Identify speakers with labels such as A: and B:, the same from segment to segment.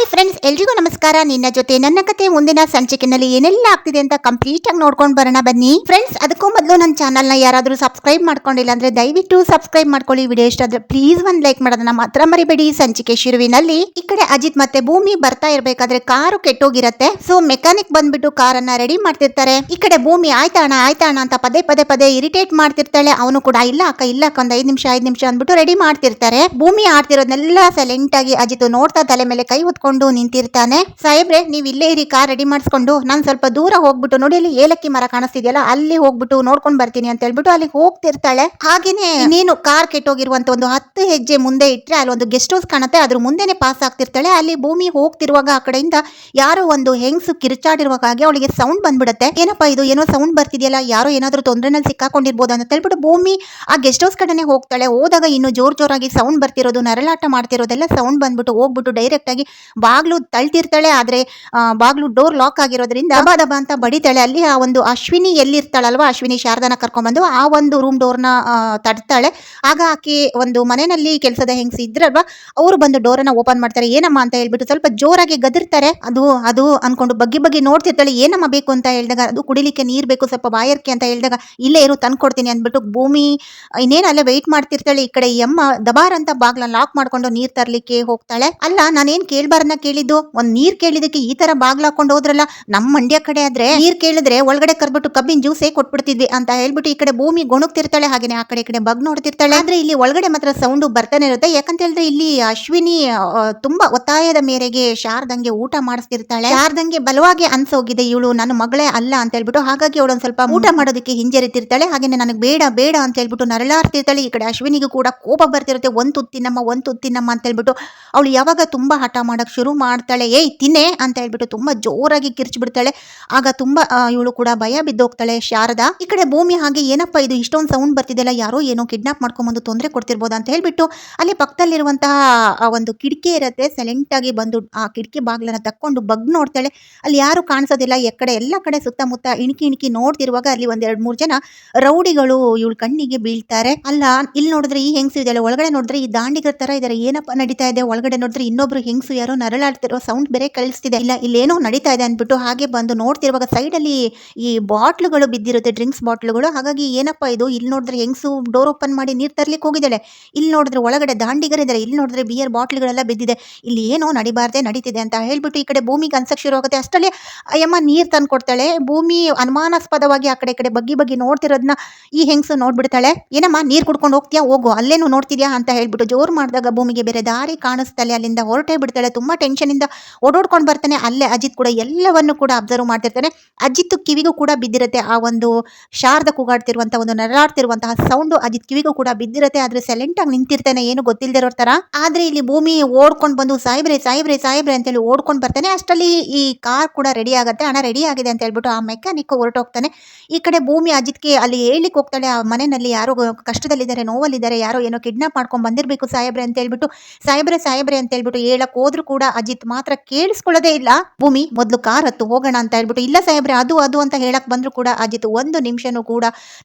A: Hi friends ಎಲ್ರಿಗೂ ನಮಸ್ಕಾರ. ನಿನ್ನ ಜೊತೆ ನನ್ನ ಕತೆ ಮುಂದಿನ ಸಂಚಿಕೆನಲ್ಲಿ ಏನೆಲ್ಲ ಆಗ್ತಿದೆ ಅಂತ ಕಂಪ್ಲೀಟ್ ಆಗಿ ನೋಡ್ಕೊಂಡು ಬರೋಣ ಬನ್ನಿ. ಫ್ರೆಂಡ್ಸ್ ಅದಕ್ಕೂ ಮೊದಲು ನನ್ನ ಚಾನಲ್ನ ಯಾರಾದರೂ ಸಬ್ಸ್ಕ್ರೈಬ್ ಮಾಡ್ಕೊಂಡಿಲ್ಲ ಅಂದ್ರೆ ದಯವಿಟ್ಟು ಸಬ್ಸ್ಕ್ರೈಬ್ ಮಾಡ್ಕೊಳ್ಳಿ. ವಿಡಿಯೋ ಇಷ್ಟ ಆದ್ರೆ ಪ್ಲೀಸ್ ಒಂದು ಲೈಕ್ ಮಾಡೋದನ್ನ ಮಾತ್ರ ಮರಿಬೇಡಿ. ಸಂಚಿಕೆ ಶಿರುವಿನಲ್ಲಿ ಈ ಕಡೆ ಅಜಿತ್ ಮತ್ತೆ ಭೂಮಿ ಬರ್ತಾ ಇರಬೇಕಾದ್ರೆ ಕಾರು ಕೆಟ್ಟೋಗಿರತ್ತೆ. ಸೊ ಮೆಕ್ಯಾನಿಕ್ ಬಂದ್ಬಿಟ್ಟು ಕಾರನ್ನ ರೆಡಿ ಮಾಡ್ತಿರ್ತಾರೆ. ಈ ಕಡೆ ಭೂಮಿ ಆಯ್ತಾಣ ಆಯ್ತಾಣ ಅಂತ ಪದೇ ಪದೇ ಪದೇ ಇರಿಟೇಟ್ ಮಾಡ್ತಿರ್ತಾಳೆ. ಅವನು ಕೂಡ, ಇಲ್ಲ ಅಕ್ಕ ಇಲ್ಲ ಅಕ್ಕ, ಒಂದ್ ಐದ್ ನಿಮಿಷ ಐದ್ ನಿಮಿಷ ಅಂದ್ಬಿಟ್ಟು ರೆಡಿ ಮಾಡ್ತಿರ್ತಾರೆ. ಭೂಮಿ ಆಡ್ತಿರೋದನ್ನೆಲ್ಲ ಸೈಲೆಂಟ್ ಆಗಿ ಅಜಿತ್ ನೋಡ್ತಾ ತಲೆ ಮೇಲೆ ಕೈ ಹೊತ್ಕೊಂಡು ನಿಂತಿರ್ತಾನೆ. ಸಾಹೇಬ್ರೆ, ನೀವ್ ಇಲ್ಲೇ ಇರಿ, ಕಾರ್ ರೆಡಿ ಮಾಡಿಸ್ಕೊಂಡು. ನಾನು ಸ್ವಲ್ಪ ದೂರ ಹೋಗ್ಬಿಟ್ಟು, ನೋಡಿ ಅಲ್ಲಿ ಏಲಕ್ಕಿ ಮರ ಕಾಣಿಸ್ತಿದೆಯಲ್ಲ, ಅಲ್ಲಿ ಹೋಗ್ಬಿಟ್ಟು ನೋಡ್ಕೊಂಡ್ ಬರ್ತೀನಿ ಅಂತ ಹೇಳ್ಬಿಟ್ಟು ಅಲ್ಲಿ ಹೋಗ್ತಿರ್ತಾಳೆ. ಹಾಗೇನೆ ನೀನು ಕಾರ್ ಕೆಟ್ಟೋಗಿರುವಂತ ಒಂದು ಹತ್ತು ಹೆಜ್ಜೆ ಮುಂದೆ ಇಟ್ರೆ ಅಲ್ಲಿ ಒಂದು ಗೆಸ್ಟ್ ಹೌಸ್ ಕಾಣುತ್ತೆ. ಅದ್ರ ಮುಂದೆನೆ ಪಾಸ್ ಆಗ್ತಿರ್ತಾಳೆ. ಅಲ್ಲಿ ಭೂಮಿ ಹೋಗ್ತಿರುವಾಗ ಆ ಕಡೆಯಿಂದ ಯಾರೋ ಒಂದು ಹೆಂಗ್ಸು ಕಿರ್ಚಾಡಿರುವಾಗ ಅವಳಿಗೆ ಸೌಂಡ್ ಬಂದ್ಬಿಡುತ್ತೆ. ಏನಪ್ಪಾ ಇದು? ಏನೋ ಸೌಂಡ್ ಬರ್ತಿದೆಯಲ್ಲ? ಯಾರೋ ಏನಾದ್ರೂ ತೊಂದ್ರೆನಲ್ಲಿ ಸಿಕ್ಕಾಕೊಂಡಿರ್ಬೋದು ಅಂತ ಹೇಳ್ಬಿಟ್ಟು ಭೂಮಿ ಆ ಗೆಸ್ಟ್ ಹೌಸ್ ಕಡೆನೆ ಹೋಗ್ತಾಳೆ. ಹೋದಾಗ ಇನ್ನು ಜೋರ್ ಜೋರಾಗಿ ಸೌಂಡ್ ಬರ್ತಿರೋದು, ನರಳಾಟ ಮಾಡ್ತಿರೋದೆಲ್ಲ ಸೌಂಡ್ ಬಂದ್ಬಿಟ್ಟು ಹೋಗ್ಬಿಟ್ಟು ಡೈರೆಕ್ಟ್ ಆಗಿ ಬಾಗ್ಲು ತಳ್ತಿರ್ತಾಳೆ, ಆದ್ರೆ ಬಾಗ್ಲು ಡೋರ್ ಲಾಕ್ ಆಗಿರೋದ್ರಿಂದ ದಬ ದಬ ಅಂತ ಬಡಿತಾಳೆ. ಅಲ್ಲಿ ಆ ಒಂದು ಅಶ್ವಿನಿ ಎಲ್ಲಿರ್ತಾಳಲ್ವಾ? ಅಶ್ವಿನಿ ಶಾರದಾನ ಕರ್ಕೊಂಡ್ಬಂದು ಆ ಒಂದು ರೂಮ್ ಡೋರ್ನ ತಡ್ತಾಳೆ ಆಗ ಆಕೆ ಒಂದು ಮನೆಯಲ್ಲಿ ಕೆಲಸದ ಹೆಂಗಸಿ ಇದ್ರಲ್ವಾ, ಅವರು ಬಂದು ಡೋರನ್ನ ಓಪನ್ ಮಾಡ್ತಾರೆ. ಏನಮ್ಮ ಅಂತ ಹೇಳ್ಬಿಟ್ಟು ಸ್ವಲ್ಪ ಜೋರಾಗಿ ಗದಿರ್ತಾರೆ. ಅದು ಅದು ಅನ್ಕೊಂಡು ಬಗ್ಗಿ ಬಗ್ಗಿ ನೋಡ್ತಿರ್ತಾಳೆ. ಏನಮ್ಮ ಬೇಕು ಅಂತ ಹೇಳಿದಾಗ, ಅದು ಕುಡಿಲಿಕ್ಕೆ ನೀರ್ ಬೇಕು, ಸ್ವಲ್ಪ ಬಾಯರ್ಕೆ ಅಂತ ಹೇಳಿದಾಗ, ಇಲ್ಲೇ ಇರು ತಂದ್ಕೊಡ್ತೀನಿ ಅಂದ್ಬಿಟ್ಟು ಭೂಮಿ, ಇನ್ನೇನು ಅಲ್ಲೇ ವೆಯ್ಟ್ ಮಾಡ್ತಿರ್ತಾಳೆ. ಈ ಕಡೆ ಈ ಅಮ್ಮ ದಬಾರ್ ಅಂತ ಬಾಗ್ಲ ಲಾಕ್ ಮಾಡ್ಕೊಂಡು ನೀರ್ ತರ್ಲಿಕ್ಕೆ ಹೋಗ್ತಾಳೆ. ಅಲ್ಲ, ನಾನೇನ್ ಕೇಳ್ಬಾರ್ನ ಕೇಳಿದ್ದು, ಒಂದ್ ನೀರ್ ಕೇಳಿದಕ್ಕೆ ಈ ತರ ಬಾಗ್ಲ ಹಾಕೊಂಡು ಹೋದ್ರಲ್ಲ ನಮ್ಮ ಮಂಡ್ಯ ಕಡೆ ಆದ್ರೆ ನೀರ್ ಕೇಳಿದ್ರೆ ಒಳಗಡೆ ಕರ್ಬಿಟ್ಟು ಕಬ್ಬಿನ ಜ್ಯೂಸೇ ಕೊಟ್ಬಿಡ್ತಿದ್ವಿ ಅಂತ ಹೇಳ್ಬಿಟ್ಟು ಈ ಕಡೆ ಭೂಮಿ ಗೊಣಗ್ತಿರ್ತಾಳೆ, ಹಾಗೇನೆ ಆ ಕಡೆ ಕಡೆ ಬಗ್ ನೋಡ್ತಿರ್ತಾಳೆ. ಆದ್ರೆ ಇಲ್ಲಿ ಒಳಗಡೆ ಮಾತ್ರ ಸೌಂಡ್ ಬರ್ತಾನೆ ಇರುತ್ತೆ. ಯಾಕಂತ ಹೇಳಿದ್ರೆ ಇಲ್ಲಿ ಅಶ್ವಿನಿ ತುಂಬಾ ಒತ್ತಾಯದ ಮೇರೆಗೆ ಶಾರದಂಗೆ ಊಟ ಮಾಡಿಸ್ತಿರ್ತಾಳೆ. ಶಾರದಂಗೆ ಬಲವಾಗಿ ಅನ್ಸೋಗಿದೆ, ಇವಳು ನನ್ನ ಮಗಳೇ ಅಲ್ಲ ಅಂತ ಹೇಳ್ಬಿಟ್ಟು ಹಾಗಾಗಿ ಅವಳು ಒಂದ್ ಸ್ವಲ್ಪ ಊಟ ಮಾಡೋದಕ್ಕೆ ಹಿಂಜರಿತಿರ್ತಾಳೆ. ಹಾಗೇನೆ ನನಗೆ ಬೇಡ ಬೇಡ ಅಂತ ಹೇಳ್ಬಿಟ್ಟು ನರಳಾಡ್ತಿರ್ತಾಳೆ. ಈ ಕಡೆ ಅಶ್ವಿನಿಗೂ ಕೂಡ ಕೋಪ ಬರ್ತಿರುತ್ತೆ. ಒಂದ್ ತುತ್ತಿನಮ್ಮ ಒಂದ್ ತುತ್ತಿನಮ್ಮ ಅಂತ ಹೇಳ್ಬಿಟ್ಟು ಅವಳು ಯಾವಾಗ ತುಂಬಾ ಹಠ ಮಾಡಕ್ ಶುರು ಮಾಡ್ತಾಳೆ, ಏಯ್, ತಿನ್ನೆ ಅಂತ ಹೇಳ್ಬಿಟ್ಟು ತುಂಬಾ ಜೋರಾಗಿ ಕಿರ್ಚ್ಬಿಡ್ತಾಳೆ. ಆಗ ತುಂಬಾ ಇವಳು ಕೂಡ ಭಯ ಬಿದ್ದೋಗ್ತಾಳೆ ಶಾರದಾ. ಈ ಕಡೆ ಭೂಮಿ ಹಾಗೆ, ಏನಪ್ಪ ಇದು, ಇಷ್ಟೊಂದು ಸೌಂಡ್ ಬರ್ತಿದೆಯಲ್ಲ, ಯಾರೋ ಏನೋ ಕಿಡ್ನಾಪ್ ಮಾಡ್ಕೊಂಡ್ಬಂದು ತೊಂದರೆ ಕೊಡ್ತಿರ್ಬೋದಾ? ಅಂತ ಹೇಳ್ಬಿಟ್ಟು ಅಲ್ಲಿ ಪಕ್ಕದಲ್ಲಿರುವಂತಹ ಒಂದು ಕಿಟಕಿ ಇರುತ್ತೆ ಸೈಲೆಂಟ್ ಆಗಿ ಬಂದು, ಆ, ಕಿಟಕಿ ಬಾಗ್ಲನ್ನ ತಕ್ಕೊಂಡು ಬಗ್ ನೋಡ್ತಾಳೆ. ಅಲ್ಲಿ ಯಾರು ಕಾಣಿಸೋದಿಲ್ಲ ಎಕ್ಕಡೆ ಎಲ್ಲ ಕಡೆ ಸುತ್ತಮುತ್ತ ಇಣಕಿ ಇಣಕಿ ನೋಡ್ತಿರುವಾಗ ಅಲ್ಲಿ ಒಂದೆರಡು ಮೂರ್ ಜನ ರೌಡಿಗಳು ಇವಳು ಕಣ್ಣಿಗೆ ಬೀಳ್ತಾರೆ. ಅಲ್ಲ ಇಲ್ಲಿ ನೋಡಿದ್ರೆ ಈ ಹೆಂಗಸು ಇದೆ ಒಳಗಡೆ ನೋಡಿದ್ರೆ ಈ ದಾಂಡಿಗರ ತರ ಇದಾರೆ, ಏನಪ್ಪ ನಡೀತಾ ಇದೆ? ಒಳಗಡೆ ನೋಡಿದ್ರೆ ಇನ್ನೊಬ್ರು ಹೆಂಗಸು ಯಾರೋ ನರಳಾಡ್ತಿರೋ ಸೌಂಡ್ ಬೇರೆ ಕಳಿಸ್ತಿದೆ. ಇಲ್ಲ, ಇಲ್ಲೇನೋ ನಡೀತಾ ಇದೆ ಅಂದ್ಬಿಟ್ಟು ಹಾಗೆ ಬಂದು ನೋಡ್ತಿರುವಾಗ ಸೈಡ್ ಅಲ್ಲಿ ಈ ಬಾಟ್ಲುಗಳು ಬಿದ್ದಿರುತ್ತೆ ಡ್ರಿಂಕ್ಸ್ ಬಾಟ್ಲುಗಳು. ಹಾಗಾಗಿ ಏನಪ್ಪ ಇದು? ಇಲ್ಲಿ ನೋಡಿದ್ರೆ ಹೆಂಗ್ಸು ಡೋರ್ ಓಪನ್ ಮಾಡಿ ನೀರ್ ತರ್ಲಿಕ್ಕೆ ಹೋಗಿದ್ದಾಳೆ. ಇಲ್ಲಿ ನೋಡಿದ್ರೆ ಒಳಗಡೆ ದಾಂಡಿಗರಿದ್ದಾರೆ ಇಲ್ಲಿ ನೋಡಿದ್ರೆ ಬಿಯರ್ ಬಾಟ್ಲುಗಳೆಲ್ಲ ಬಿದ್ದಿದೆ. ಇಲ್ಲಿ ಏನೋ ನಡಿಬಾರ್ದೆ ನಡೀತಿದೆ ಅಂತ ಹೇಳ್ಬಿಟ್ಟು ಈ ಕಡೆ ಭೂಮಿಗೆ ಅನ್ಸಕ್ ಶುರು ಆಗುತ್ತೆ. ಅಷ್ಟರಲ್ಲಿ ಅಯ್ಯಮ್ಮ ನೀರ್ ತಂದು ಕೊಡ್ತಾಳೆ. ಭೂಮಿ ಅನುಮಾನಾಸ್ಪದವಾಗಿ ಆ ಕಡೆ ಕಡೆ ಬಗ್ಗಿ ಬಗ್ಗಿ ನೋಡ್ತಿರೋದನ್ನ ಈ ಹೆಂಗ್ಸು ನೋಡ್ಬಿಡ್ತಾಳೆ. ಏನಮ್ಮ, ನೀರ್ ಕುಡ್ಕೊಂಡು ಹೋಗ್ತೀಯಾ? ಹೋಗು, ಅಲ್ಲೇನು ನೋಡ್ತಿದ್ಯಾ? ಅಂತ ಹೇಳ್ಬಿಟ್ಟು ಜೋರು ಮಾಡಿದಾಗ ಭೂಮಿಗೆ ಬೇರೆ ದಾರಿ ಕಾಣಿಸ್ತಾಳೆ. ಅಲ್ಲಿಂದ ಹೊರಟೇ ಬಿಡ್ತಾಳೆ. ತುಂಬಾ ಟೆನ್ಷನ್ ಇಂದ ಓಡೋಡ್ಕೊಂಡು ಬರ್ತಾನೆ, ಅಲ್ಲೇ ಅಜಿತ್ ಕೂಡ ಎಲ್ಲವನ್ನು ಕೂಡ ಅಬ್ಸರ್ವ್ ಮಾಡ್ತಿರ್ತಾನೆ. ಅಜಿತ್ ಕಿವಿಗೂ ಕೂಡ ಬಿದ್ದಿರುತ್ತೆ ಆ ಒಂದು ಶಾರದ ಕೂಗಾಡ್ತಿರುವಂತ ಒಂದು ನರಳಾಡ್ತಿರುವಂತಹ ಸೌಂಡ್ ಅಜಿತ್ ಕಿವಿಗೂ ಕೂಡ ಬಿದ್ದಿರುತ್ತೆ, ಆದ್ರೆ ಸೈಲೆಂಟ್ ಆಗಿ ನಿಂತಿರ್ತಾನೆ, ಏನು ಗೊತ್ತಿಲ್ದಿರೋ ತರ. ಆದ್ರೆ ಇಲ್ಲಿ ಭೂಮಿ ಓಡ್ಕೊಂಡು ಬಂದು ಸಾಯಿಬ್ರೆ ಸಾಯಿಬ್ರೆ ಸಾಯಿಬ್ರೆ ಅಂತೇಳಿ ಓಡ್ಕೊಂಡು ಬರ್ತಾನೆ. ಅಷ್ಟರಲ್ಲಿ ಈ ಕಾರ್ ಕೂಡ ರೆಡಿ ಆಗುತ್ತೆ, ಹಣ ರೆಡಿ ಆಗಿದೆ ಅಂತ ಹೇಳ್ಬಿಟ್ಟು ಆ ಮೆಕ್ಯಾನಿಕ್ ಹೊರಟೋಗ್ತಾನೆ. ಈ ಕಡೆ ಭೂಮಿ ಅಜಿತ್ಗೆ ಅಲ್ಲಿ ಹೇಳಿಕ್ ಹೋಗ್ತಾಳೆ, ಆ ಮನೆಯಲ್ಲಿ ಯಾರೋ ಕಷ್ಟದಲ್ಲಿದ್ದಾರೆ, ನೋವಲ್ಲಿದ್ದಾರೆ, ಯಾರೋ ಏನೋ ಕಿಡ್ನಾಪ್ ಮಾಡ್ಕೊಂಡು ಬಂದಿರಬೇಕು ಸಾಹೇಬ್ರೆ ಅಂತ ಹೇಳ್ಬಿಟ್ಟು, ಸಾಹೇಬ್ರೆ ಸಾಹೇಬ್ರೆ ಅಂತ ಹೇಳ್ಬಿಟ್ಟು ಹೇಳಕ್ ಹೋದ್ರು ಕೂಡ ಅಜಿತ್ ಮಾತ್ರ ಕೇಳಿಸ್ಕೊಳ್ಳೋದೇ ಇಲ್ಲ. ಭೂಮಿ, ಮೊದಲು ಕಾರ್ ಹತ್ತು ಹೋಗೋಣ ಅಂತ ಹೇಳ್ಬಿಟ್ಟು, ಇಲ್ಲ ಸಾಹೇಬ್ರೆ, ಅದು ಅದು ಅಂತ ಹೇಳಕ್ ಬಂದ್ರು ಕೂಡ ಅಜಿತ್ ಒಂದು ನಿಮಿಷನೂ ಕೂಡ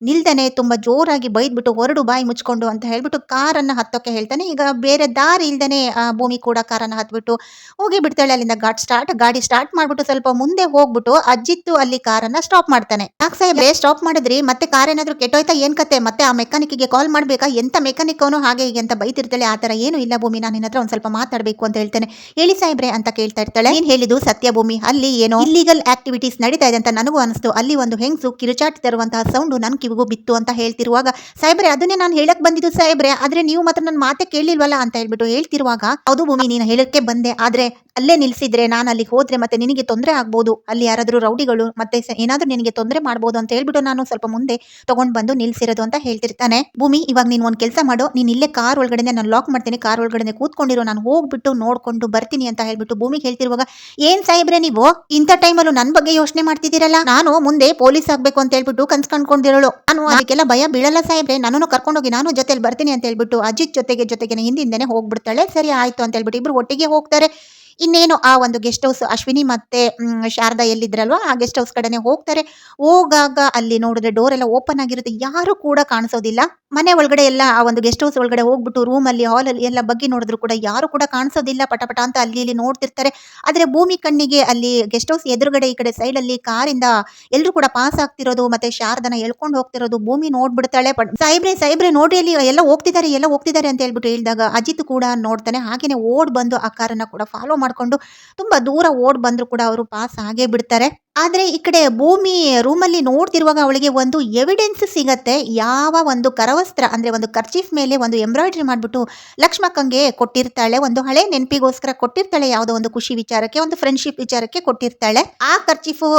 A: ನಿಲ್ದನೆ ತುಂಬಾ ಜೋರಾಗಿ ಬೈದ್ಬಿಟ್ಟು ಹೊರಡು ಬಾಯಿ ಮುಚ್ಕೊಂಡು ಅಂತ ಹೇಳ್ಬಿಟ್ಟು ಕಾರನ್ನ ಹತ್ತೋಕೆ ಹೇಳ್ತಾನೆ. ಈಗ ಬೇರೆ ದಾರಿ ಇಲ್ದೇನೆ ಭೂಮಿ ಕೂಡ ಕಾರನ್ನ ಹತ್ಬಿಟ್ಟು ಹೋಗಿ ಬಿಡ್ತಾಳೆ. ಅಲ್ಲಿಂದ ಗಾಡಿ ಸ್ಟಾರ್ಟ್ ಗಾಡಿ ಸ್ಟಾರ್ಟ್ ಮಾಡ್ಬಿಟ್ಟು ಸ್ವಲ್ಪ ಮುಂದೆ ಹೋಗ್ಬಿಟ್ಟು ಅಜಿತ್ ಅಲ್ಲಿ ಕಾರನ್ನ ಸ್ಟಾಪ್ ಮಾಡ್ತಾನೆ. ಯಾಕೆ ಸಾಹೇಬ್ರೆ ಸ್ಟಾಪ್ ಮಾಡಿದ್ರಿ, ಮತ್ತೆ ಕಾರ್ ಏನಾದ್ರು ಕೆಟ್ಟೋಯ್ತಾ, ಏನ್ ಕತೆ? ಮತ್ತೆ ಆ ಮೆಕ್ಯಾನಿಕ್ಗೆ ಕಾಲ್ ಮಾಡ್ಬೇಕಾ? ಎಂತ ಮೆಕ್ಯಾನಿಕ್ ಅವನು ಹಾಗೆ ಹೀಗೆ ಅಂತ ಬೈತಿರ್ತಾಳೆ. ಆ ತರ ಏನು ಇಲ್ಲ ಭೂಮಿ, ನಾನು ನಿನ್ನ ಹತ್ರ ಒಂದ್ ಸ್ವಲ್ಪ ಮಾತಾಡ್ಬೇಕು ಅಂತ ಹೇಳ್ತಾನೆ. ಹೇಳಿ ಸಾಹೇಬ್ರೆ ಅಂತ ಕೇಳ್ತಾ ಇರ್ತಾಳೆ. ಏನ್ ಹೇಳಿದ್ದು ಸತ್ಯಭೂಮಿ ಅಲ್ಲಿ ಏನೋ ಇಲ್ಲಿಗಲ್ ಆಕ್ಟಿವಿಟೀಸ್ ನಡೀತಾ ಇದೆ ಅಂತ ನನಗೂ ಅನಿಸ್ತು. ಅಲ್ಲಿ ಒಂದು ಹೆಂಗಸು ಕಿರುಚಾಡ್ತಿರುವಂತಹ ಸೌಂಡ್ ನನ್ ಕಿವಿಗೂ ಬಿತ್ತು ಅಂತ ಹೇಳ್ತಿರುವಾಗ, ಸಾಹೇಬ್ರೆ, ಅದನ್ನೇ ನಾನು ಹೇಳಕ್ ಬಂದಿದ್ದು ಸಾಹೇಬ್ರೆ. ಆದ್ರೆ ನೀವು ಮಾತ್ರ ನನ್ನ ಮಾತೆ ಕೇಳಿಲ್ವಲ್ಲ? ಅಂತ ಹೇಳ್ಬಿಟ್ಟು ಹೇಳ್ತಿರುವಾಗ, ಹೌದು ಭೂಮಿ, ನೀನು ಹೇಳಕ್ಕೆ ಬಂದೆ. ಆದ್ರೆ ಅಲ್ಲೇ ನಿಲ್ಸಿದ್ರೆ ನಾನು ಅಲ್ಲಿಗೆ ಹೋದ್ರೆ ಮತ್ತೆ ನಿನಗೆ ತೊಂದರೆ ಆಗ್ಬೋದು. ಅಲ್ಲಿ ಯಾರಾದರೂ ರೌಡಿಗಳು ಮತ್ತೆ ಏನಾದರೂ ನಿನಗೆ ತೊಂದರೆ ಮಾಡ್ಬೋದು ಅಂತ ಹೇಳ್ಬಿಟ್ಟು ನಾನು ಸ್ವಲ್ಪ ಮುಂದೆ ತಗೊಂಡ್ ಬಂದು ನಿಲ್ಸಿರೋದು ಅಂತ ಹೇಳ್ತಿರ್ತಾನೆ. ಭೂಮಿ ಇವಾಗ ನೀನು ಒಂದು ಕೆಲಸ ಮಾಡು. ನೀನು ಇಲ್ಲೇ ಕಾರ್ ಒಳಗಡೆ ನಾನು ಲಾಕ್ ಮಾಡ್ತೀನಿ. ಕಾರ್ ಒಳಗಡೆ ಕೂತ್ಕೊಂಡಿರೋ. ನಾನು ಹೋಗ್ಬಿಟ್ಟು ನೋಡ್ಕೊಂಡು ಬರ್ತೀನಿ ಅಂತ ಹೇಳ್ಬಿಟ್ಟು ಭೂಮಿಗೆ ಹೇಳ್ತಿರುವಾಗ ಏನ್ ಸಾಹೇಬ್ರೆ ನೀವು? ಇಂಥ ಟೈಮಲ್ಲೂ ನನ್ನ ಬಗ್ಗೆ ಯೋಚನೆ ಮಾಡ್ತಿದ್ದೀರಲ್ಲ? ನಾನು ಮುಂದೆ ಪೊಲೀಸ್ ಆಗ್ಬೇಕು ಅಂತ ಹೇಳ್ಬಿಟ್ಟು ಕನ್ಸ್ ಕಂಡ್ಕೊಂಡಿರೋಳು. ನಾನು ಅದಕ್ಕೆಲ್ಲ ಭಯ ಬೀಳಲ್ಲ ಸಾಹೇಬ್ರೆ. ನನ್ನನ್ನು ಕರ್ಕೊಂಡೋಗಿ ನಾನು ಜೊತೆಲಿ ಬರ್ತೀನಿ ಅಂತ ಹೇಳ್ಬಿಟ್ಟು ಅಜಿತ್ ಜೊತೆಗೆ ಜೊತೆಗೆ ಹಿಂದಿಂದನೇ ಹೋಗ್ಬಿಡ್ತಾಳೆ. ಸರಿ ಆಯ್ತು ಅಂತ ಹೇಳ್ಬಿಟ್ಟು ಇಬ್ರು ಒಟ್ಟಿಗೆ ಹೋಗ್ತಾರೆ. ಇನ್ನೇನು ಆ ಒಂದು ಗೆಸ್ಟ್ ಹೌಸ್ ಅಶ್ವಿನಿ ಮತ್ತೆ ಶಾರದಾ ಎಲ್ಲಿದ್ರಲ್ವಾ? ಆ ಗೆಸ್ಟ್ ಹೌಸ್ ಕಡೆನೆ ಹೋಗ್ತಾರೆ. ಹೋಗಾಗ ಅಲ್ಲಿ ನೋಡಿದ್ರೆ ಡೋರ್ ಎಲ್ಲ ಓಪನ್ ಆಗಿರುತ್ತೆ. ಯಾರು ಕೂಡ ಕಾಣಿಸೋದಿಲ್ಲ. ಮನೆ ಒಳಗಡೆ ಎಲ್ಲ ಆ ಒಂದು ಗೆಸ್ಟ್ ಹೌಸ್ ಒಳಗಡೆ ಹೋಗ್ಬಿಟ್ಟು ರೂಮ್ ಅಲ್ಲಿ ಹಾಲ್ ಅಲ್ಲಿ ಎಲ್ಲ ಬಗ್ಗೆ ನೋಡಿದ್ರು ಕೂಡ ಯಾರು ಕೂಡ ಕಾಣಿಸೋದಿಲ್ಲ. ಪಟಪಟ ಅಂತ ಅಲ್ಲಿ ಇಲ್ಲಿ ನೋಡ್ತಿರ್ತಾರೆ. ಆದ್ರೆ ಭೂಮಿ ಕಣ್ಣಿಗೆ ಅಲ್ಲಿ ಗೆಸ್ಟ್ ಹೌಸ್ ಎದುರುಗಡೆ ಈ ಕಡೆ ಸೈಡ್ ಅಲ್ಲಿ ಕಾರಿಂದ ಎಲ್ಲರೂ ಕೂಡ ಪಾಸ್ ಆಗ್ತಿರೋದು ಮತ್ತೆ ಶಾರದನ ಎಳ್ಕೊಂಡು ಹೋಗ್ತಿರೋದು ಭೂಮಿ ನೋಡ್ಬಿಡ್ತಾಳೆ. ಸೈಬ್ರೆ ಸೈಬ್ರೆ ನೋಡಿ ಅಲ್ಲಿ ಎಲ್ಲ ಹೋಗ್ತಿದ್ದಾರೆ ಎಲ್ಲ ಹೋಗ್ತಿದ್ದಾರೆ ಅಂತ ಹೇಳ್ಬಿಟ್ಟು ಹೇಳಿದಾಗ ಅಜಿತ್ ಕೂಡ ನೋಡ್ತಾನೆ. ಹಾಗೇನೆ ಓಡ್ ಬಂದು ಆ ಕಾರನ್ನ ಕೂಡ ಫಾಲೋ ಮಾಡ್ಕೊಂಡು ತುಂಬಾ ದೂರ ಓಡ್ ಬಂದ್ರು ಕೂಡ ಅವರು ಪಾಸ್ ಆಗೇ ಬಿಡ್ತಾರೆ. ಆದ್ರೆ ಈ ಕಡೆ ಭೂಮಿ ರೂಮಲ್ಲಿ ನೋಡ್ತಿರುವಾಗ ಅವಳಿಗೆ ಒಂದು ಎವಿಡೆನ್ಸ್ ಸಿಗತ್ತೆ. ಯಾವ ಒಂದು ಕರವಸ್ತ್ರ, ಅಂದ್ರೆ ಒಂದು ಕರ್ಚೀಫ್ ಮೇಲೆ ಒಂದು ಎಂಬ್ರಾಯ್ಡ್ರಿ ಮಾಡ್ಬಿಟ್ಟು ಲಕ್ಷ್ಮಕ್ಕಂಗೆ ಕೊಟ್ಟಿರ್ತಾಳೆ. ಒಂದು ಹಳೆ ನೆನಪಿಗೋಸ್ಕರ ಕೊಟ್ಟಿರ್ತಾಳೆ. ಯಾವುದೋ ಒಂದು ಖುಷಿ ವಿಚಾರಕ್ಕೆ, ಒಂದು ಫ್ರೆಂಡ್ಶಿಪ್ ವಿಚಾರಕ್ಕೆ ಕೊಟ್ಟಿರ್ತಾಳೆ. ಆ ಕರ್ಚೀಫು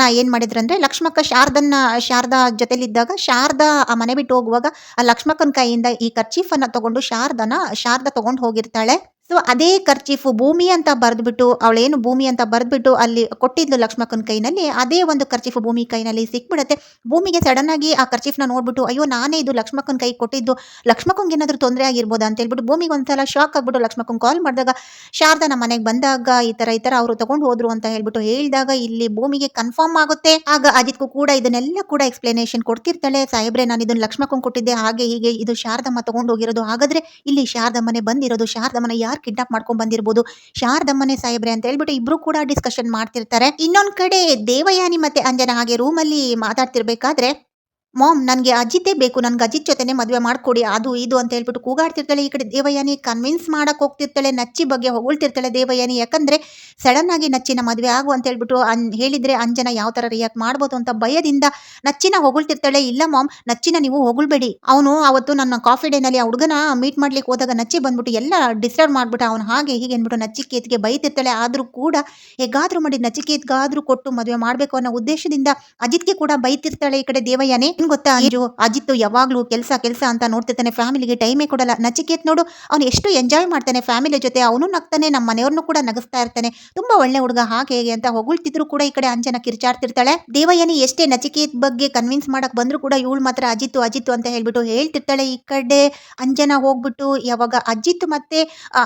A: ನ ಏನ್ ಮಾಡಿದ್ರಂದ್ರೆ ಲಕ್ಷ್ಮಕ್ಕ ಶಾರದನ್ನ, ಶಾರದಾ ಜೊತೆಲಿದ್ದಾಗ ಶಾರದಾ ಆ ಮನೆ ಬಿಟ್ಟು ಹೋಗುವಾಗ ಆ ಲಕ್ಷ್ಮಕ್ಕನ ಕೈಯಿಂದ ಈ ಕರ್ಚೀಫ್ ಅನ್ನ ತಗೊಂಡು ಶಾರದನ, ಶಾರದಾ ತಗೊಂಡು ಹೋಗಿರ್ತಾಳೆ. ಸೊ ಅದೇ ಖರ್ಚೀಫು ಭೂಮಿ ಅಂತ ಬರೆದ್ಬಿಟ್ಟು, ಅವಳೇನು ಭೂಮಿ ಅಂತ ಬರೆದ್ಬಿಟ್ಟು ಅಲ್ಲಿ ಕೊಟ್ಟಿದ್ಲು ಲಕ್ಷ್ಮಕ್ಕನ ಕೈನಲ್ಲಿ, ಅದೇ ಒಂದು ಖರ್ಚೀಫು ಭೂಮಿ ಕೈನಲ್ಲಿ ಸಿಕ್ಬಿಡುತ್ತೆ. ಭೂಮಿಗೆ ಸಡನ್ ಆಗಿ ಆ ಖರ್ಚೀಫ್ನ ನೋಡ್ಬಿಟ್ಟು, ಅಯ್ಯೋ, ನಾನೇ ಇದು ಲಕ್ಷ್ಮಕ್ಕನ ಕೈ ಕೊಟ್ಟಿದ್ದು. ಲಕ್ಷ್ಮಕ್ಕಂಗೆ ಏನಾದರೂ ತೊಂದರೆ ಆಗಿರ್ಬೋದಾ? ಅಂತ ಹೇಳ್ಬಿಟ್ಟು ಭೂಮಿಗೆ ಒಂದ್ಸಲ ಶಾಕ್ ಆಗ್ಬಿಟ್ಟು ಲಕ್ಷ್ಮಕ್ಕನ್ ಕಾಲ್ ಮಾಡಿದಾಗ ಶಾರದಾ ನಮ್ಮ ಮನೆಗೆ ಬಂದಾಗ ಈ ತರ ಈ ತರ ಅವರು ತಗೊಂಡು ಹೋದ್ರು ಅಂತ ಹೇಳ್ಬಿಟ್ಟು ಹೇಳಿದಾಗ, ಇಲ್ಲಿ ಭೂಮಿಗೆ ಕನ್ಫರ್ಮ್ ಆಗುತ್ತೆ. ಆಗ ಅಜಿತ್ಗೂ ಕೂಡ ಇದನ್ನೆಲ್ಲ ಕೂಡ ಎಕ್ಸ್ಪ್ಲನೇಷನ್ ಕೊಡ್ತಿರ್ತಾಳೆ. ಸಾಹೇಬ್ರೆ, ನಾನು ಇದನ್ನ ಲಕ್ಷ್ಮಕ್ಕನ್ ಕೊಟ್ಟಿದ್ದೆ, ಹಾಗೆ ಹೀಗೆ ಇದು ಶಾರದಮ್ಮ ತಗೊಂಡು ಹೋಗಿರೋದು. ಹಾಗಾದ್ರೆ ಇಲ್ಲಿ ಶಾರದಮ್ಮನೆ ಬಂದಿರೋದು. ಶಾರದಮ್ಮನ ಕಿಡ್ನಾಪ್ ಮಾಡ್ಕೊಂಡ್ ಬಂದಿರ್ಬೋದು? ಶಾರದಮ್ಮನೆ ಸಾಹೇಬ್ರೆ ಅಂತ ಹೇಳ್ಬಿಟ್ಟು ಇಬ್ರು ಕೂಡ ಡಿಸ್ಕಷನ್ ಮಾಡ್ತಿರ್ತಾರೆ. ಇನ್ನೊಂದ್ ಕಡೆ ದೇವಯಾನಿ ಮತ್ತೆ ಅಂಜನ ಹಾಗೆ ರೂಮಲ್ಲಿ ಮಾತಾಡ್ತಿರ್ಬೇಕಾದ್ರೆ ಮಾಮ್, ನನಗೆ ಅಜಿತೇ ಬೇಕು, ನನಗೆ ಅಜಿತ್ ಜೊತೆನೆ ಮದುವೆ ಮಾಡಿಕೊಡಿ, ಅದು ಇದು ಅಂತ ಹೇಳ್ಬಿಟ್ಟು ಕೂಗಾಡ್ತಿರ್ತಾಳೆ ಈ ಕಡೆ ದೇವಯಾನಿ ಕನ್ವಿನ್ಸ್ ಮಾಡೋಕೆ ಹೋಗ್ತಿರ್ತಾಳೆ, ನಚ್ಚಿ ಬಗ್ಗೆ ಹೊಗಳ್ತಿರ್ತಾಳೆ ದೇವಯಾನಿ, ಯಾಕಂದರೆ ಸಡನ್ ಆಗಿ ನಚ್ಚಿನ ಮದುವೆ ಆಗು ಅಂತ ಹೇಳ್ಬಿಟ್ಟು ಅನ್, ಹೇಳಿದರೆ ಅಂಜನ ಯಾವ ಥರ ರಿಯಾಕ್ಟ್ ಮಾಡ್ಬೋದು ಅಂತ ಭಯದಿಂದ ನಚ್ಚಿನ ಹೊಗಳ್ತಿರ್ತಾಳೆ, ಇಲ್ಲ ಮಾಮ್, ನಚ್ಚಿನ ನೀವು ಹೊಗಳ್ಬೇಡಿ. ಅವನು ಅವತ್ತು ನನ್ನ ಕಾಫಿ ಡೇನಲ್ಲಿ ಆ ಹುಡುಗನ ಮೀಟ್ ಮಾಡ್ಲಿಕ್ಕೆ ಹೋದಾಗ ನಚ್ಚಿ ಬಂದ್ಬಿಟ್ಟು ಎಲ್ಲ ಡಿಸ್ಟರ್ಬ್ ಮಾಡ್ಬಿಟ್ಟು, ಅವನು ಹಾಗೆ ಹೀಗೆ ಅಂದ್ಬಿಟ್ಟು ನಚ್ಚಿಕೇತ್ಗೆ ಬೈತಿರ್ತಾಳೆ, ಆದರೂ ಕೂಡ ಹೇಗಾದರೂ ಮಾಡಿ ನಚಿಕೇತ್ಗಾದರೂ ಕೊಟ್ಟು ಮದುವೆ ಮಾಡಬೇಕು ಅನ್ನೋ ಉದ್ದೇಶದಿಂದ ಅಜಿತ್ಗೆ ಕೂಡ ಬೈತಿರ್ತಾಳೆ ಈ ಕಡೆ ದೇವಯಾನಿ. ಗೊತ್ತಾ ಅಂಜು ಅಜಿತ್ ಯಾವಾಗ್ಲೂ ಕೆಲಸ ಕೆಲಸ ಅಂತ ನೋಡ್ತಿರ್ತಾನೆ, ಫ್ಯಾಮಿಲಿಗೆ ಟೈಮೇ ಕೊಡಲ್ಲ. ನಚಿಕೇತ್ ನೋಡು, ಅವ್ನು ಎಷ್ಟು ಎಂಜಾಯ್ ಮಾಡ್ತಾನೆ ಫ್ಯಾಮಿಲಿ ಜೊತೆ, ಅವನು ನಗ್ತಾನೆ ನಮ್ಮ ಮನೆಯವ್ರನ್ನು ಕೂಡ ನಗಿಸ್ತಾ ಇರ್ತಾನೆ. ತುಂಬಾ ಒಳ್ಳೆ ಹುಡುಗ, ಹಾಗೆ ಹೇಗೆ ಅಂತ ಹೊಗಳ್ತಿದ್ರು ಕೂಡ ಈ ಕಡೆ ಅಂಜನ ಕಿರ್ಚಾಡ್ತಿರ್ತಾಳೆ. ದೇವಯಾನಿ ಎಷ್ಟೇ ನಚಿಕೇತ್ ಬಗ್ಗೆ ಕನ್ವಿನ್ಸ್ ಮಾಡಕ್ ಬಂದ್ರು ಕೂಡ ಇವಳು ಮಾತ್ರ ಅಜಿತ್ತು ಅಜಿತ್ ಅಂತ ಹೇಳ್ಬಿಟ್ಟು ಹೇಳ್ತಿರ್ತಾಳೆ. ಈ ಕಡೆ ಅಂಜನ ಹೋಗ್ಬಿಟ್ಟು ಯಾವಾಗ ಅಜಿತ್ ಮತ್ತೆ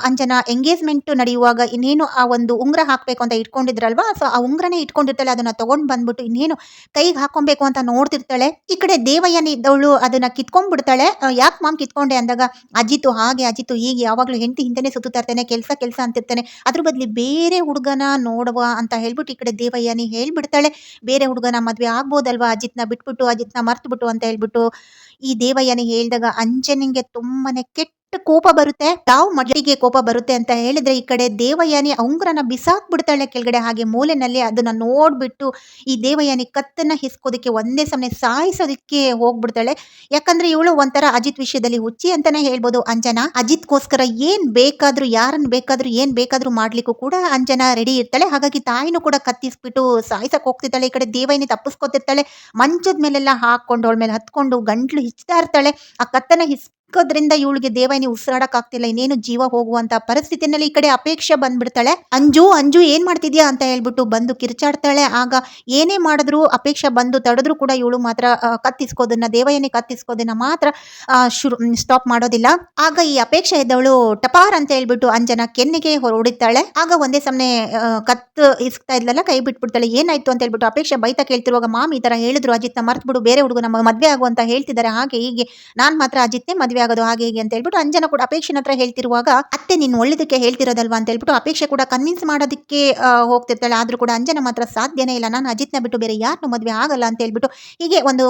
A: ಅಂಜನ ಎಂಗೇಜ್ಮೆಂಟ್ ನಡೆಯುವಾಗ ಇನ್ನೇನು ಆ ಒಂದು ಉಂಗ್ರ ಹಾಕ್ಬೇಕು ಅಂತ ಇಟ್ಕೊಂಡಿದ್ರಲ್ವಾ? ಸೊ ಆ ಉಂಗ್ರನೇ ಇಟ್ಕೊಂಡಿರ್ತಾಳೆ, ಅದನ್ನ ತಗೊಂಡ್ ಬಂದ್ಬಿಟ್ಟು ಇನ್ನೇನು ಕೈಗೆ ಹಾಕೊಬೇಕು ಅಂತ ನೋಡ್ತಿರ್ತಾಳೆ. ಈ ದೇವಯ್ಯನ ಇದ್ದವಳು ಅದನ್ನ ಕಿತ್ಕೊಂಡ್ಬಿಡ್ತಾಳೆ. ಯಾಕೆ ಮಾಮ್ ಕಿತ್ಕೊಂಡೆ ಅಂದಾಗ, ಅಜಿತು ಹಾಗೆ, ಅಜಿತು ಹೀಗೆ, ಯಾವಾಗ್ಲೂ ಹೆಂಡತಿ ಹಿಂದೆನೆ ಸುತ್ತಾ ಇರ್ತಾನೆ, ಕೆಲಸ ಕೆಲಸ ಅಂತಿರ್ತಾನೆ. ಅದ್ರ ಬದ್ಲಿ ಬೇರೆ ಹುಡುಗನ ನೋಡುವ ಅಂತ ಹೇಳ್ಬಿಟ್ಟು ಈ ಕಡೆ ದೇವಯ್ಯನಿ ಹೇಳ್ಬಿಡ್ತಾಳೆ. ಬೇರೆ ಹುಡುಗನ ಮದ್ವೆ ಆಗ್ಬೋದಲ್ವಾ? ಅಜಿತ್ನ ಬಿಟ್ಬಿಟ್ಟು, ಅಜಿತ್ನ ಮರ್ತ್ಬಿಟ್ಟು ಅಂತ ಹೇಳ್ಬಿಟ್ಟು ಈ ದೇವಯ್ಯನಿ ಹೇಳಿದಾಗ ಅಂಜನಿಗೆ ತುಂಬಾನೇ ಕೆಟ್ಟ ಕೋಪ ಬರುತ್ತೆ? ಯಾವ ಮಟ್ಟಿಗೆ ಕೋಪ ಬರುತ್ತೆ ಅಂತ ಹೇಳಿದ್ರೆ ಈ ಕಡೆ ದೇವಯಾನಿ ಉಂಗುರನ ಬಿಸಾಕ್ ಬಿಡ್ತಾಳೆ ಕೆಳಗಡೆ ಹಾಗೆ ಮೂಲೆನಲ್ಲಿ ಅದನ್ನ ನೋಡ್ಬಿಟ್ಟು ಈ ದೇವಯಾನಿ ಕತ್ತನ್ನ ಹಿಸ್ಕೋದಕ್ಕೆ ಒಂದೇ ಸಮನೆ ಸಾಯಿಸೋದಕ್ಕೆ ಹೋಗ್ಬಿಡ್ತಾಳೆ. ಯಾಕಂದ್ರೆ ಇವಳು ಒಂಥರ ಅಜಿತ್ ವಿಷಯದಲ್ಲಿ ಹುಚ್ಚಿ ಅಂತಾನೆ ಹೇಳ್ಬೋದು ಅಂಜನಾ. ಅಜಿತ್ಗೋಸ್ಕರ ಏನ್ ಬೇಕಾದ್ರೂ ಯಾರನ್ನ ಬೇಕಾದ್ರೂ, ಏನ್ ಬೇಕಾದ್ರೂ ಮಾಡ್ಲಿಕ್ಕೂ ಕೂಡ ಅಂಜನಾ ರೆಡಿ ಇರ್ತಾಳೆ. ಹಾಗಾಗಿ ತಾಯಿನೂ ಕೂಡ ಕತ್ತಿಸ್ಬಿಟ್ಟು ಸಾಯಿಸಕ್ ಹೋಗ್ತಿದ್ದಾಳೆ. ಈ ಕಡೆ ದೇವಯಾನಿ ತಪ್ಪಿಸ್ಕೊತಿರ್ತಾಳೆ. ಮಂಚದ ಮೇಲೆಲ್ಲ ಹಾಕೊಂಡು ಅವಳ ಮೇಲೆ ಹತ್ಕೊಂಡು ಗಂಟ್ಲು ಹಿಚ್ತಾ ಇರ್ತಾಳೆ. ಆ ಕತ್ತನ ಹಿಸ್ಕೋದ್ರಿಂದ ಇವಳಿಗೆ ದೇವಯ್ಯನಿ ಉಸಿರಾಡಕ್ ಆಗ್ತಿಲ್ಲ, ಇನ್ನೇನು ಜೀವ ಹೋಗುವಂತ ಪರಿಸ್ಥಿತಿನಲ್ಲಿ ಈ ಕಡೆ ಅಪೇಕ್ಷೆ ಬಂದ್ಬಿಡ್ತಾಳೆ. ಅಂಜು ಅಂಜು ಏನ್ ಮಾಡ್ತಿದ್ಯಾ ಅಂತ ಹೇಳ್ಬಿಟ್ಟು ಬಂದು ಕಿರ್ಚಾಡ್ತಾಳೆ. ಆಗ ಏನೇ ಮಾಡಿದ್ರು ಅಪೇಕ್ಷೆ ಬಂದು ತಡೆದ್ರು ಕೂಡ ಇವಳು ಮಾತ್ರ ಕತ್ತಿಸ್ಕೋದನ್ನ, ದೇವಯ್ಯನಿ ಕತ್ತಿಸ್ಕೋದನ್ನ ಮಾತ್ರ ಶುರು ಸ್ಟಾಪ್ ಮಾಡೋದಿಲ್ಲ. ಆಗ ಈ ಅಪೇಕ್ಷೆ ಇದ್ದವಳು ಟಪಾರ್ ಅಂತ ಹೇಳ್ಬಿಟ್ಟು ಅಂಜನ ಕೆನ್ನೆಗೆ ಹೊಡಿತಾಳೆ ಆಗ ಒಂದೇ ಸಮನೆ ಕತ್ತು ಇಸ್ತಾ ಇದ್ಲಲ್ಲ, ಕೈ ಬಿಟ್ಬಿಡ್ತಾಳೆ. ಏನಾಯ್ತು ಅಂತ ಹೇಳ್ಬಿಟ್ಟು ಅಪೇಕ್ಷೆ ಬೈತಾ ಕೇಳ್ತಿರುವಾಗ, ಮಾಮ್, ಈ ತರ ಹೇಳಿದ್ರು ಅಜಿತ್ನ ಮರ್ತ್ಬಿಡು, ಬೇರೆ ಹುಡುಗ ನಮ್ಮ ಮದ್ವೆ ಆಗು ಅಂತ ಹೇಳ್ತಿದ್ದಾರೆ. ಹಾಗೆ ಹೀಗೆ, ನಾನ್ ಮಾತ್ರ ಅಜಿತ್ನೇ ಮದ್ವೆ ಆಗೋದು ಹಾಗೆ ಹೀಗೆ ಅಂತ ಹೇಳ್ಬಿಟ್ಟು ಅಂಜನ ಕೂಡ ಅಪೇಕ್ಷೆನ ಹತ್ರ ಹೇಳ್ತಿರುವಾಗ, ಅತ್ತೆ, ನೀನ್ ಒಳ್ಳೆದಕ್ಕೆ ಹೇಳ್ತಿರೋದಲ್ವಾ? ಅಂತ ಹೇಳ್ಬಿಟ್ಟು ಅಪೇಕ್ಷೆ ಕೂಡ ಕನ್ವಿನ್ಸ್ ಮಾಡೋದಕ್ಕೆ ಹೋಗ್ತಿರ್ತಾಳೆ. ಆದ್ರೂ ಕೂಡ ಅಂಜನ ಮಾತ್ರ ಸಾಧ್ಯನೇ ಇಲ್ಲ. ನಾನು ಅಜಿತ್ನ ಬಿಟ್ಟು ಬೇರೆ ಯಾರನ್ನು ಮದುವೆ ಆಗಲ್ಲ ಅಂತ ಹೇಳ್ಬಿಟ್ಟು ಹೀಗೆ ಒಂದು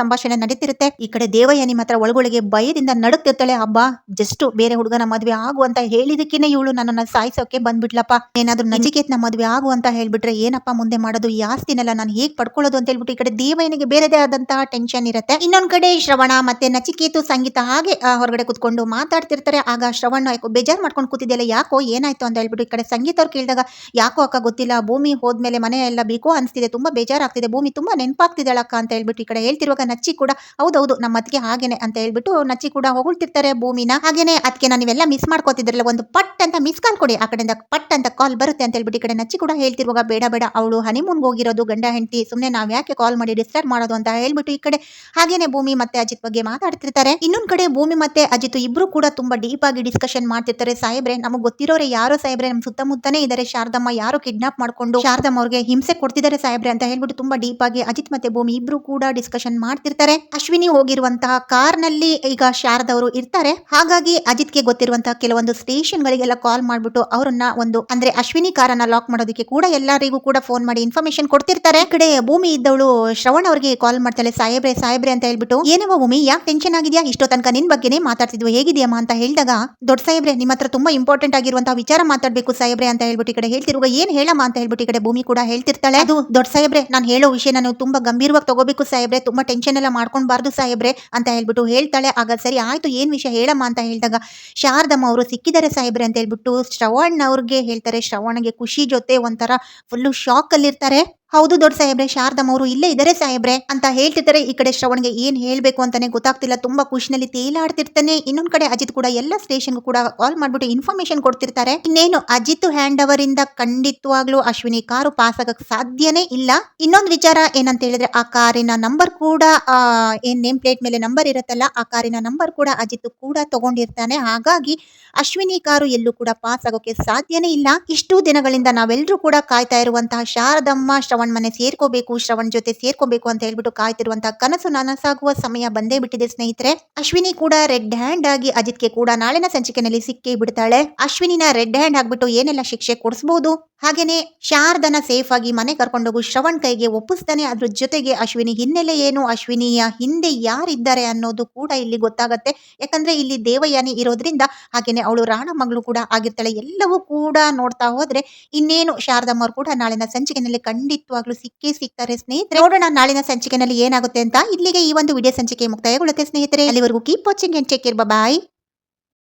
A: ಸಂಭಾಷಣೆ ನಡೀತಿರುತ್ತೆ. ಈ ಕಡೆ ದೇವಯಾನಿ ಮಾತ್ರ ಒಳಗೊಳಗೆ ಭಯದಿಂದ ನಡುಕ್ತಿರ್ತಾಳೆ ಹಬ್ಬ ಜಸ್ಟ್ ಬೇರೆ ಹುಡುಗನ ಮದುವೆ ಆಗು ಅಂತ ಹೇಳಿದಕ್ಕೇನೆ ಇವಳು ನನ್ನನ್ನ ಸಾಯಿಸೋಕೆ ಬಂದ್ಬಿಟ್ಲಪ್ಪ. ಏನಾದ್ರೂ ನಜಿಕೇತ್ನ ಮದುವೆ ಆಗು ಅಂತ ಹೇಳ್ಬಿಟ್ರೆ ಏನಪ್ಪ ಮುಂದೆ ಮಾಡೋದು? ಈ ಆಸ್ತಿನೆಲ್ಲ ನಾನು ಹೇಗೆ ಪಡ್ಕೊಳ್ಳೋದು? ಅಂತ ಹೇಳ್ಬಿಟ್ಟು ಈ ಕಡೆ ದೇವಯ್ಯನಿಗೆ ಬೇರೆದೇ ಆದಂತಹ ಟೆನ್ಷನ್ ಇರುತ್ತೆ. ಇನ್ನೊಂದ್ ಕಡೆ ಶ್ರವಣ ಮತ್ತೆ ನಚಿಕೇತು, ಸಂಗೀತ ಹಾಗೆ ಆ, ಹೊರಗಡೆ ಕುತ್ಕೊಂಡು ಮಾತಾಡ್ತಿರ್ತಾರೆ. ಆಗ ಶ್ರವಣ ಯಾಕೋ ಬೇಜಾರು ಮಾಡ್ಕೊಂಡು ಕೂತಿದ್ದೆಲ್ಲ ಯಾಕೋ ಏನಾಯ್ತು ಅಂತ ಹೇಳ್ಬಿಟ್ಟು ಈ ಕಡೆ ಸಂಗೀತ ಅವ್ರು ಕೇಳಿದಾಗ ಯಾಕೋ ಅಕ್ಕ ಗೊತ್ತಿಲ್ಲ ಭೂಮಿ ಹೋದ್ಮೇಲೆ ಮನೆ ಎಲ್ಲ ಬೇಕು ಅನಿಸ್ತಿದೆ ತುಂಬಾ ಬೇಜಾರಾಗ್ತಿದೆ ಭೂಮಿ ತುಂಬಾ ನೆನಪಾಗ್ತಿದ್ದಾಳಕ್ಕ ಅಂತ ಹೇಳ್ಬಿಟ್ಟು ಈ ಕಡೆ ಹೇಳ್ತಿರುವಾಗ ನಚ್ಚಿ ಕೂಡ ಹೌದೌದು ನಮ್ಮ ಅತ್ತಿಗೆ ಹಾಗೇನೆ ಅಂತ ಹೇಳ್ಬಿಟ್ಟು ನಚ್ಚಿ ಕೂಡ ಹೊಗಳ್ತಿರ್ತಾರೆ ಭೂಮಿನ. ಹಾಗೇನೆ ಅದಕ್ಕೆ ನಾನು ಇವೆಲ್ಲ ಮಿಸ್ ಮಾಡ್ಕೋತಿದ್ರಲ್ಲ ಒಂದು ಪಟ್ ಅಂತ ಮಿಸ್ ಕಾಲ್ ಕೊಡಿ ಆ ಕಡೆಯಿಂದ ಪಟ್ ಅಂತ ಕಾಲ್ ಬರುತ್ತೆ ಅಂತ ಹೇಳ್ಬಿಟ್ಟು ಈ ಕಡೆ ನಚ್ಚಿ ಕೂಡ ಹೇಳ್ತಿರುವಾಗ ಬೇಡ ಬೇಡ ಅವಳು ಹನಿಮೂನ್ಗೆ ಹೋಗಿರೋದು ಗಂಡ ಹೆಂಡತಿ ಸುಮ್ಮನೆ ನಾವ್ ಯಾಕೆ ಕಾಲ್ ಮಾಡಿ ಡಿಸ್ಟರ್ಬ್ ಮಾಡೋದು ಅಂತ ಹೇಳ್ಬಿಟ್ಟು ಈ ಕಡೆ ಹಾಗೇನೆ ಭೂಮಿ ಮತ್ತೆ ಅಜಿತ್ ಬಗ್ಗೆ ಮಾತಾಡ್ತಿರ್ತಾರೆ. ಇನ್ನೊಂದ್ ಕಡೆ ಭೂಮಿ ಮತ್ತೆ ಅಜಿತ್ ಇಬ್ರು ಕೂಡ ತುಂಬಾ ಡೀಪ್ ಆಗಿ ಡಿಸ್ಕಷನ್ ಮಾಡ್ತಿರ್ತಾರೆ. ಸಾಹೇಬ್ರೆ, ನಮಗೆ ಗೊತ್ತಿರೋರೆ ಯಾರು ಸಾಹೇಬ್ರೆ? ನಮ್ಮ ಸುತ್ತಮುತ್ತನೇ ಇದಾರೆ. ಶಾರದಮ್ಮ ಯಾರು ಕಿಡ್ನಾಪ್ ಮಾಡ್ಕೊಂಡು ಶಾರದಮ್ಮ ಅವ್ರಿಗೆ ಹಿಂಸೆ ಕೊಡ್ತಿದ್ದಾರೆ ಸಾಹೇಬ್ರೆ ಅಂತ ಹೇಳ್ಬಿಟ್ಟು ತುಂಬಾ ಡೀಪ್ ಆಗಿ ಅಜಿತ್ ಮತ್ತೆ ಭೂಮಿ ಇಬ್ರು ಕೂಡ ಡಿಸ್ಕಷನ್ ಮಾಡ್ತಿರ್ತಾರೆ. ಅಶ್ವಿನಿ ಹೋಗಿರುವಂತಹ ಕಾರ್ನಲ್ಲಿ ಈಗ ಶಾರದವರು ಇರ್ತಾರೆ. ಹಾಗಾಗಿ ಅಜಿತ್ಗೆ ಗೊತ್ತಿರುವಂತಹ ಕೆಲವೊಂದು ಸ್ಟೇಷನ್ ಗಳಿಗೆಲ್ಲ ಕಾಲ್ ಮಾಡ್ಬಿಟ್ಟು ಅವರನ್ನ ಒಂದು ಅಂದ್ರೆ ಅಶ್ವಿನಿ ಕಾರನ್ನ ಲಾಕ್ ಮಾಡೋದಕ್ಕೆ ಕೂಡ ಎಲ್ಲರಿಗೂ ಕೂಡ ಫೋನ್ ಮಾಡಿ ಇನ್ಫಾರ್ಮೇಶನ್ ಕೊಡ್ತಿರ್ತಾರೆ. ಕಡೆ ಭೂಮಿ ಇದ್ದವಳು ಶ್ರವಣ್ ಅವರಿಗೆ ಕಾಲ್ ಮಾಡ್ತಾಳೆ. ಸಾಹೇಬ್ರೆ ಸಾಹೇಬ್ರೆ ಅಂತ ಹೇಳ್ಬಿಟ್ಟು ಏನವ ಭೂಮಿ, ಯಾಕೆ ಟೆನ್ಷನ್ ಆಗಿದ್ಯಾ? ಇಷ್ಟೋ ತನಕ ನಿನ್ ಬಗ್ಗೆನೇ ಮಾತಾಡ್ತಿದ್ವಿ. ಹೇಗಿದೆಯಮ್ಮ ಅಂತ ಹೇಳಿದಾಗ, ದೊಡ್ಡ ಸಾಹೇಬ್ರೆ, ನಿಮ್ಮ ಹತ್ರ ತುಂಬಾ ಇಂಪಾರ್ಟೆಂಟ್ ಆಗಿರುವಂತಹ ವಿಚಾರ ಮಾತಾಡ್ಬೇಕು ಸಾಹೇಬ್ರೆ ಅಂತ ಹೇಳ್ಬಿಟ್ಟು ಈ ಕಡೆ ಹೇಳ್ತಿರುವ ಏನ್ ಹೇಳಮ್ಮ ಅಂತ ಹೇಳ್ಬಿಟ್ಟು ಈ ಕಡೆ ಭೂಮಿ ಕೂಡ ಹೇಳ್ತಿರ್ತಾಳೆ. ಅದು ದೊಡ್ಡ ಸಾಹೇಬ್ರೆ, ನಾನು ಹೇಳೋ ವಿಷಯ ನಾನು ತುಂಬಾ ಗಂಭೀರವಾಗಿ ತಗೋಬೇಕು ಸಾಹೇಬ್ರೆ, ತುಂಬಾ ಟೆನ್ಷನ್ ಎಲ್ಲ ಮಾಡ್ಕೊಂಡ್ಬಾರ್ದು ಸಾಹೇಬ್ರೆ ಅಂತ ಹೇಳ್ಬಿಟ್ಟು ಹೇಳ್ತಾಳೆ. ಆಗ ಸರಿ, ಆಯ್ತು, ಏನ್ ವಿಷಯ ಹೇಳಮ್ಮ ಅಂತ ಹೇಳಿದಾಗ, ಶಾರದಮ್ಮ ಅವರು ಸಿಕ್ಕಿದ್ದಾರೆ ಸಾಹೇಬ್ರೆ ಅಂತ ಹೇಳ್ಬಿಟ್ಟು ಶ್ರವಣ್ ಅವ್ರಿಗೆ ಹೇಳ್ತಾರೆ. ಶ್ರವಣ್ಗೆ ಖುಷಿ ಜೊತೆ ಒಂಥರ ಫುಲ್ಲು ಶಾಕ್ ಅಲ್ಲಿರ್ತಾರೆ. ಹೌದು ದೊಡ್ಡ ಸಾಹೇಬ್ರೆ ಶಾರದಮ್ಮ ಅವರು ಇಲ್ಲೇ ಇದ್ದಾರೆ ಸಾಹೇಬ್ರೆ ಅಂತ ಹೇಳ್ತಿದ್ದಾರೆ ಈ ಕಡೆ ಶ್ರವಣ್ಗೆ ಏನ್ ಹೇಳ್ಬೇಕು ಅಂತಾನೆ ಗೊತ್ತಾಗ್ತಿಲ್ಲ. ತುಂಬಾ ಖುಷಿನಲ್ಲಿ ತೇಲಾಡ್ತಿರ್ತಾನೆ. ಇನ್ನೊಂದ್ ಕಡೆ ಅಜಿತ್ ಕೂಡ ಎಲ್ಲ ಸ್ಟೇಷನ್ಗೂ ಕೂಡ ಕಾಲ್ ಮಾಡ್ಬಿಟ್ಟು ಇನ್ಫಾರ್ಮೇಶನ್ ಕೊಡ್ತಿರ್ತಾರೆ. ಇನ್ನೇನು ಅಜಿತ್ ಹ್ಯಾಂಡ್ ಓವರ್ ಇಂದ ಖಂಡಿತವಾಗ್ಲೂ ಅಶ್ವಿನಿ ಕಾರು ಪಾಸ್ ಆಗಕ್ ಸಾಧ್ಯನೇ ಇಲ್ಲ. ಇನ್ನೊಂದು ವಿಚಾರ ಏನಂತ ಹೇಳಿದ್ರೆ, ಆ ಕಾರಿನ ನಂಬರ್ ಕೂಡ ಏನ್ ನೇಮ್ ಪ್ಲೇಟ್ ಮೇಲೆ ನಂಬರ್ ಇರುತ್ತಲ್ಲ, ಆ ಕಾರಿನ ನಂಬರ್ ಕೂಡ ಅಜಿತ್ ಕೂಡ ತಗೊಂಡಿರ್ತಾನೆ. ಹಾಗಾಗಿ ಅಶ್ವಿನಿ ಕಾರು ಎಲ್ಲೂ ಕೂಡ ಪಾಸ್ ಆಗೋಕೆ ಸಾಧ್ಯನೇ ಇಲ್ಲ. ಇಷ್ಟು ದಿನಗಳಿಂದ ನಾವೆಲ್ಲರೂ ಕೂಡ ಕಾಯ್ತಾ ಇರುವಂತಹ ಶಾರದಮ್ಮ ಮನೆ ಸೇರ್ಕೋಬೇಕು, ಶ್ರವಣ್ ಜೊತೆ ಸೇರ್ಕೋಬೇಕು ಅಂತ ಹೇಳ್ಬಿಟ್ಟು ಕಾಯ್ತಿರುವಂತಹ ಕನಸು ನನಸಾಗುವ ಸಮಯ ಬಂದೇ ಬಿಟ್ಟಿದೆ ಸ್ನೇಹಿತರೆ. ಅಶ್ವಿನಿ ಕೂಡ ರೆಡ್ ಹ್ಯಾಂಡ್ ಆಗಿ ಅಜಿತ್ಗೆ ಕೂಡ ನಾಳಿನ ಸಂಚಿಕೆನಲ್ಲಿ ಸಿಕ್ಕಿ ಬಿಡ್ತಾಳೆ. ಅಶ್ವಿನಿನ ರೆಡ್ ಹ್ಯಾಂಡ್ ಆಗ್ಬಿಟ್ಟು ಏನೆಲ್ಲ ಶಿಕ್ಷೆ ಕೊಡಿಸಬಹುದು ಹಾಗೇನೆ ಶಾರದನ ಸೇಫ್ ಆಗಿ ಮನೆ ಕರ್ಕೊಂಡೋಗು, ಶ್ರವಣ್ ಕೈಗೆ ಒಪ್ಪಿಸ್ತಾನೆ. ಅದ್ರ ಜೊತೆಗೆ ಅಶ್ವಿನಿ, ಹಿನ್ನೆಲೆ ಏನು? ಅಶ್ವಿನಿಯ ಹಿಂದೆ ಯಾರಿದ್ದಾರೆ ಅನ್ನೋದು ಕೂಡ ಇಲ್ಲಿ ಗೊತ್ತಾಗತ್ತೆ. ಯಾಕಂದ್ರೆ ಇಲ್ಲಿ ದೇವಯಾನಿ ಇರೋದ್ರಿಂದ ಹಾಗೇನೆ ಅವಳು ರಾಣ ಮಗಳು ಕೂಡ ಆಗಿರ್ತಾಳೆ. ಎಲ್ಲವೂ ಕೂಡ ನೋಡ್ತಾ ಹೋದ್ರೆ ಇನ್ನೇನು ಶಾರದಮ್ಮರು ಕೂಡ ನಾಳಿನ ಸಂಚಿಕೆನಲ್ಲಿ ಖಂಡಿತವಾಗ್ಲೂ ಸಿಕ್ಕೇ ಸಿಗ್ತಾರೆ. ಸ್ನೇಹಿತರೆ, ನೋಡೋಣ ನಾಳಿನ ಸಂಚಿಕೆನಲ್ಲಿ ಏನಾಗುತ್ತೆ ಅಂತ. ಇಲ್ಲಿಗೆ ಈ ಒಂದು ವಿಡಿಯೋ ಸಂಚಿಕೆ ಮುಕ್ತಾಯಗೊಳ್ಳುತ್ತೆ ಸ್ನೇಹಿತರೆ. ಅಲ್ಲಿವರೆಗೂ keep watching and take care bye